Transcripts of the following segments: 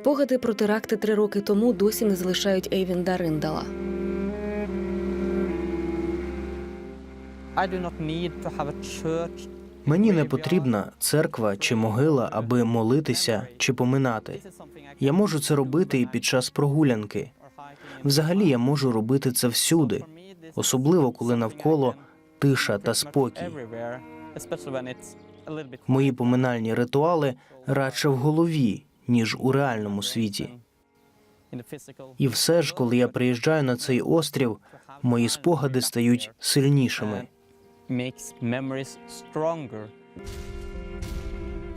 Спогади про теракти три роки тому досі не залишають Ейвінда Риндала. Мені не потрібна церква чи могила, аби молитися чи поминати. Я можу це робити і під час прогулянки. Взагалі, я можу робити це всюди, особливо коли навколо тиша та спокій. Мої поминальні ритуали радше в голові, ніж у реальному світі. І все ж, коли я приїжджаю на цей острів, мої спогади стають сильнішими.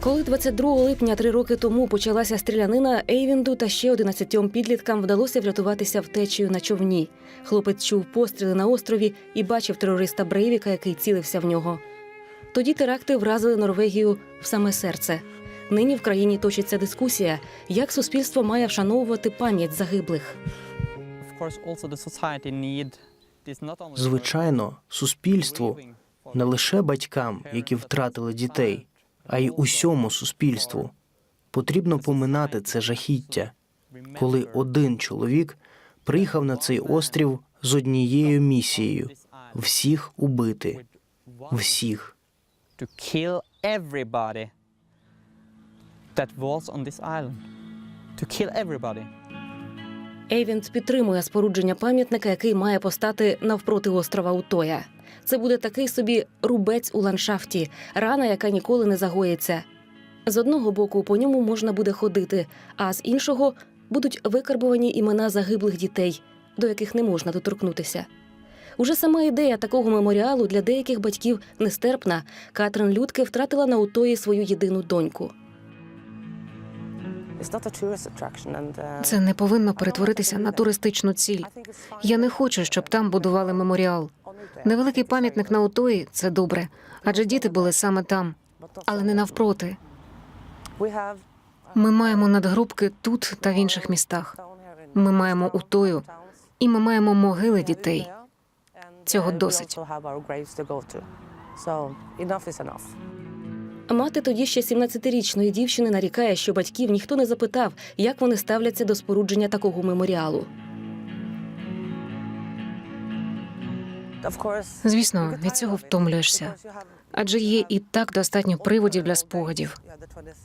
Коли 22 липня три роки тому почалася стрілянина, Ейвінду та ще 11 підліткам вдалося врятуватися втечею на човні. Хлопець чув постріли на острові і бачив терориста Брейвіка, який цілився в нього. Тоді теракти вразили Норвегію в саме серце. Нині в країні точиться дискусія, як суспільство має вшановувати пам'ять загиблих. Звичайно, суспільству, не лише батькам, які втратили дітей, а й усьому суспільству. Потрібно поминати це жахіття, коли один чоловік приїхав на цей острів з однією місією всіх убити, всіх. to kill everybody that was on this island. To kill everybody. Ейвінд підтримує спорудження пам'ятника, який має постати навпроти острова Утоя. Це буде такий собі рубець у ландшафті, рана, яка ніколи не загоїться. З одного боку по ньому можна буде ходити, а з іншого будуть викарбувані імена загиблих дітей, до яких не можна доторкнутися. Уже сама ідея такого меморіалу для деяких батьків нестерпна. Катрин Людке втратила на Утої свою єдину доньку. Це не повинно перетворитися на туристичну ціль. Я не хочу, щоб там будували меморіал. Невеликий пам'ятник на Утої це добре, адже діти були саме там, але не навпроти. Ми маємо надгробки тут та в інших містах. Ми маємо Утою, і ми маємо могили дітей. Цього досить. Мати тоді ще 17-річної дівчини нарікає, що батьків ніхто не запитав, як вони ставляться до спорудження такого меморіалу. Звісно, від цього втомлюєшся. Адже є і так достатньо приводів для спогадів.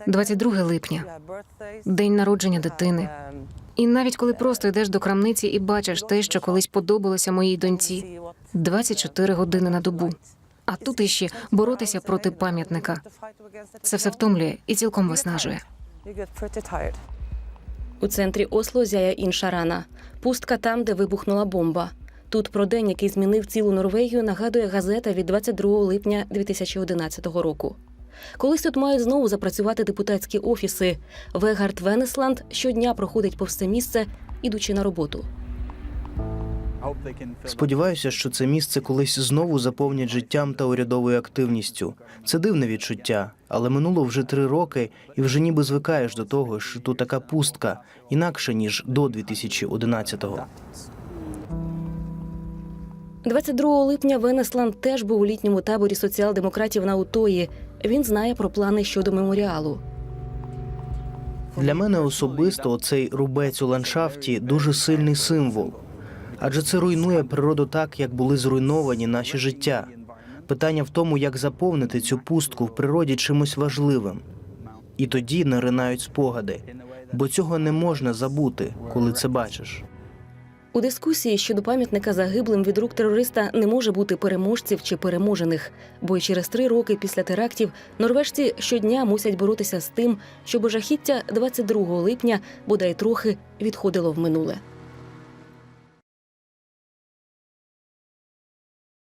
22 липня, день народження дитини. І навіть коли просто йдеш до крамниці і бачиш те, що колись подобалося моїй доньці, 24 години на добу. А тут іще боротися проти пам'ятника. Це все втомлює і цілком виснажує. У центрі Осло зяє інша рана. Пустка там, де вибухнула бомба. Тут про день, який змінив цілу Норвегію, нагадує газета від 22 липня 2011 року. Колись тут мають знову запрацювати депутатські офіси. Вегард Венесланд щодня проходить повз це місце, ідучи на роботу. Сподіваюся, що це місце колись знову заповнять життям та урядовою активністю. Це дивне відчуття, але минуло вже три роки, і вже ніби звикаєш до того, що тут така пустка, інакше ніж до 2011-го. 22 липня Венесланд теж був у літньому таборі соціал-демократів на Утої. Він знає про плани щодо меморіалу. Для мене особисто цей рубець у ландшафті дуже сильний символ, адже це руйнує природу так, як були зруйновані наші життя. Питання в тому, як заповнити цю пустку в природі чимось важливим. І тоді наринають спогади, бо цього не можна забути, коли це бачиш. У дискусії щодо пам'ятника загиблим від рук терориста не може бути переможців чи переможених, бо й через три роки після терактів норвежці щодня мусять боротися з тим, щоб жахіття 22 липня бодай трохи відходило в минуле.